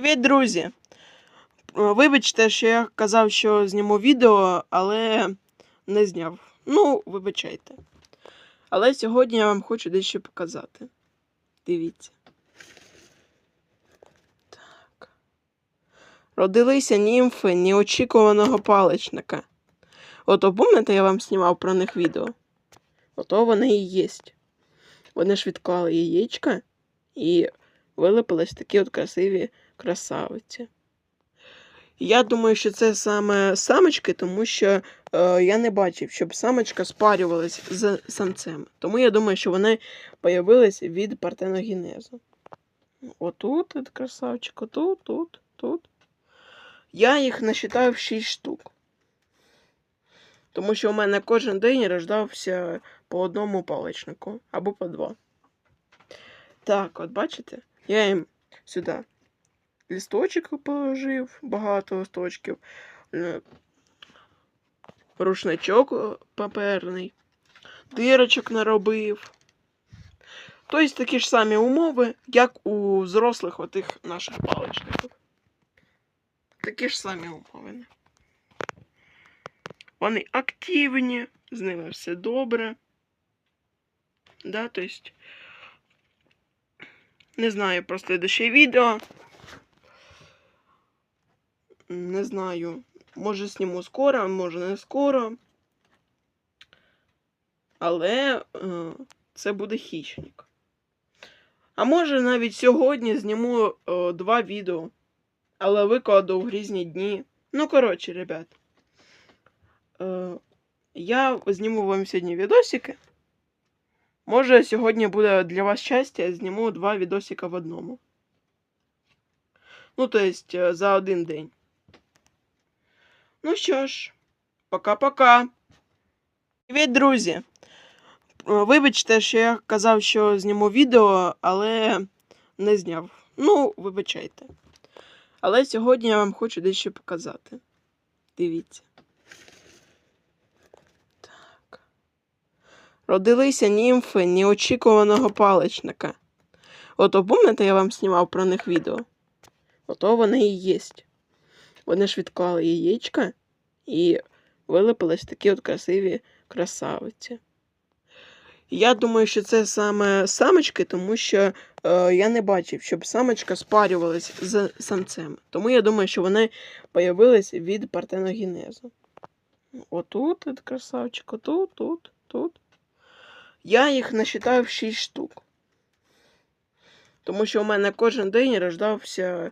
Привіт, друзі! Е, Вибачте, що я казав, що зніму відео, але не зняв. Ну, вибачайте. Але сьогодні я вам хочу дещо показати. Дивіться. Так. Родилися німфи неочікуваного паличника. Ото пам'ятаєте, я вам знімав про них відео? Ото вони і єсть. Вони ж відклали яєчка і вилипились такі от красиві красавиці. Я думаю, що це саме самочки, тому що е, я не бачив, щоб самочка спарювалась з самцем. Тому я думаю, що вони появились від партеногенезу. Отут от красавчик, отут, тут, тут. Я їх насчитав 6 штук. Тому що у мене кожен день рождався по одному паличнику або по два. Так, от бачите? Я їм сюди лісточок положив, багато листочків, е, рушничок е, паперний, дирочок наробив. Тобто такі ж самі умови, як у взрослих отих наших паличників. Такі ж самі умови. Вони активні, з ними все добре. Да, то есть, не знаю про следующее відео. Не знаю. Може зніму скоро, може не скоро. Але е, це буде хищник. А може навіть сьогодні зніму е, два відео. Але викладу в грізні дні. Ну, коротше, ребят. Е, я зніму вам сьогодні відосики. Може, сьогодні буде для вас щастя, я зніму два відосика в одному. Ну, то есть, е, за один день. Ну що ж, пока-пока. Привіт, друзі! Е, Вибачте, що я казав, що зніму відео, але не зняв. Ну, вибачайте. Але сьогодні я вам хочу дещо показати. Дивіться. Родилися німфи неочікуваного паличника. Ото пам'ятаєте, я вам знімав про них відео? Ото вони і єсть. Вони ж відклали яєчка і вилипились такі от красиві красавиці. Я думаю, що це саме самочки, тому що е, я не бачив, щоб самочка спарювалась з самцем. Тому я думаю, що вони появились від партеногенезу. Отут красавчик, отут, тут, тут. Я їх насчитав 6 штук. Тому що у мене кожен день рождався